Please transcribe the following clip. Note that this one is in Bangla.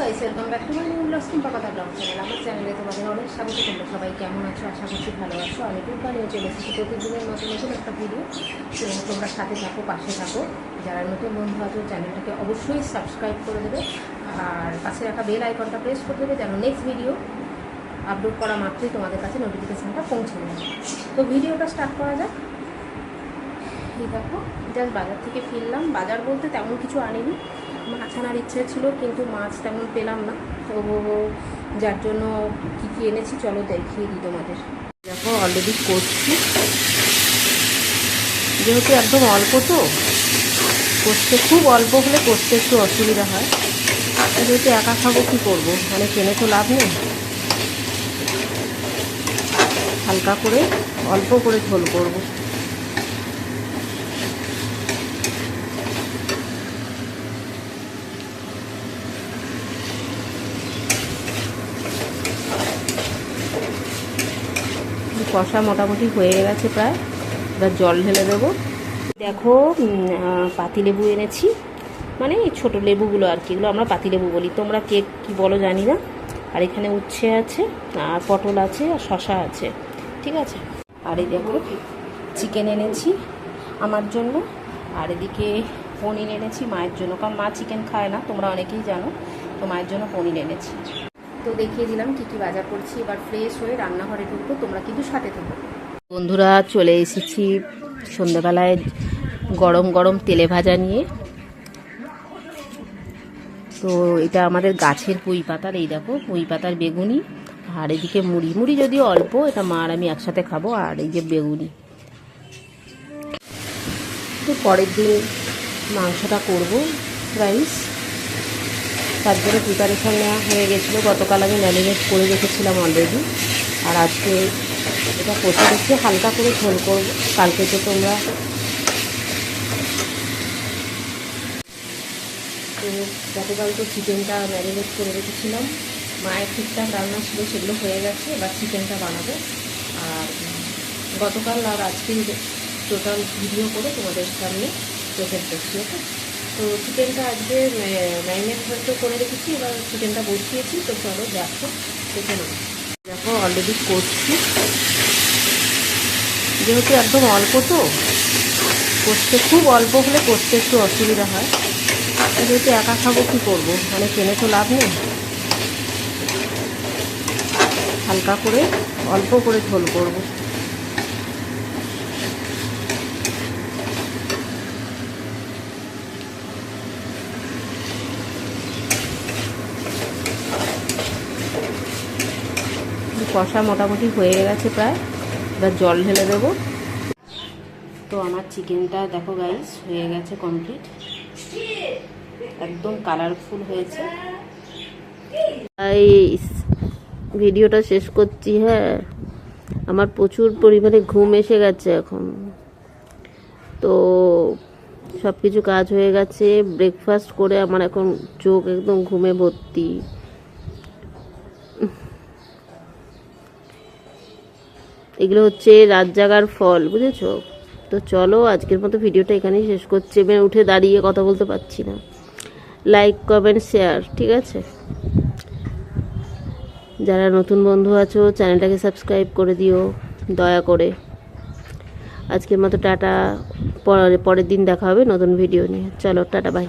Guys welcome back to my new blog channel আমার চ্যানেলে তোমাদের অনেক স্বাগত তোমরা সবাই, কেমন আছো? আশা করছি ভালো আছো। আমি টুকা নিয়ে চলে এসেছি প্রতিদিনের মতো নতুন একটা ভিডিও তোমরা সাথে থাকো, পাশে থাকো। যারা নতুন বন্ধু আছো, চ্যানেলটাকে অবশ্যই সাবস্ক্রাইব করে দেবে। আর পাশে রাখা বেল আইকনটা প্রেস করে দেবে যেন নেক্সট ভিডিও আপলোড করা মাত্রই তোমাদের কাছে নোটিফিকেশানটা পৌঁছে যাবে তো ভিডিওটা স্টার্ট করা যাক। এই দেখো জাস্ট বাজার থেকে ফিরলাম। বাজার বলতে তেমন কিছু আনিনি। মাছ আনার ইচ্ছে ছিল, কিন্তু মাছ তেমন পেলাম না। তো যার জন্য কী কী এনেছি, চলো দেখিয়ে দিই তোমাদের। দেখো অলরেডি করছি। যেহেতু একদম অল্প তো, করতে খুব অল্প হলে করতে একটু অসুবিধা হয়। যেহেতু একা খাব, কী করব? মানে কিনে তো লাভ নেই। হালকা করে, অল্প করে ঝোল করব। কষা মোটামুটি হয়ে গেছে প্রায়। এবার জল ঢেলে দেবো। দেখো পাতিলেবু এনেছি। মানে এই ছোটো লেবুগুলো আর কি, এগুলো আমরা পাতিলেবু বলি। তোমরা কে কি বলো জানি না। আর এখানে উচ্ছে আছে, আর পটল আছে, আর শশা আছে। ঠিক আছে? আর এই দেখো, চিকেন এনেছি আমার জন্য। আর এদিকে পনির এনেছি মায়ের জন্য। কারণ মা চিকেন খায় না, তোমরা অনেকেই জানো। তো মায়ের জন্য পনির এনেছি। তো দেখিয়ে দিলাম কী কী বাজার করছি। এবার ফ্রেশ হয়ে রান্নাঘরে ঢুকবো, তোমরা কিন্তু সাথে থাকো। বন্ধুরা, চলে এসেছি সন্ধ্যাবেলায় গরম গরম তেলে ভাজা নিয়ে। তো এটা আমাদের গাছের পুঁই পাতার, এই দেখো, পুঁই পাতার বেগুনি। আর এদিকে মুড়ি মুড়ি যদিও অল্প, এটা মা আর আমি একসাথে খাব, আর এই যে বেগুনি। তো পরের দিন মাংসটা করব, রাইস। তার জন্য প্রিপারেশন নেওয়া হয়ে গেছিল। গতকাল আমি ম্যারিনেট করে রেখেছিলাম অলরেডি আর আজকে এটা কষে দিচ্ছি হালকা করে ঝোল করব। কালকে তো তোমরা গতকাল তো চিকেনটা ম্যারিনেট করে রেখেছিলাম। মায়ের ঠিকঠাক রান্না ছিল, সেগুলো হয়ে গেছে। এবার চিকেনটা বানাবো। আর গতকাল আর আজকে টোটাল ভিডিও করে তোমাদের সামনে প্রেজেন্ট করছি, ওকে? তো চিকেনটা আজকে ম্যারিনেট হয়তো করে রেখেছি, এবার চিকেনটা বসিয়েছি, তো চলো দেখো, দেখে নাও। দেখো অলরেডি করছি যেহেতু একদম অল্প তো করতে খুব অল্প হলে করতে একটু অসুবিধা হয়। যেহেতু একা খাব, কী করব? মানে কিনে তো লাভ নেই। হালকা করে, অল্প করে ঝোল করব। কষা মোটামুটি হয়ে গেছে প্রায়। এবার জল ঢেলে দেবো। তো আমার চিকেনটা দেখো গাইস হয়ে গেছে কমপ্লিট একদম কালারফুল হয়েছে। ভিডিওটা শেষ করছি হ্যাঁ। আমার প্রচুর পরিমাণে ঘুম এসে গেছে এখন। তো সব কিছু কাজ হয়ে গেছে। ব্রেকফাস্ট করে আমার এখন চোখ একদম ঘুমে ভর্তি। এগুলো হচ্ছে রাত জাগার ফল, বুঝেছ? তো চলো, আজকের মতো ভিডিওটা এখানেই শেষ করছি। এবার উঠে দাঁড়িয়ে কথা বলতে পারছি না। লাইক কমেন্ট শেয়ার ঠিক আছে? যারা নতুন বন্ধু আছো, চ্যানেলটাকে সাবস্ক্রাইব করে দিও, দয়া করে। আজকের মতো টাটা পরের দিন দেখা হবে নতুন ভিডিও নিয়ে। চলো, টাটা বাই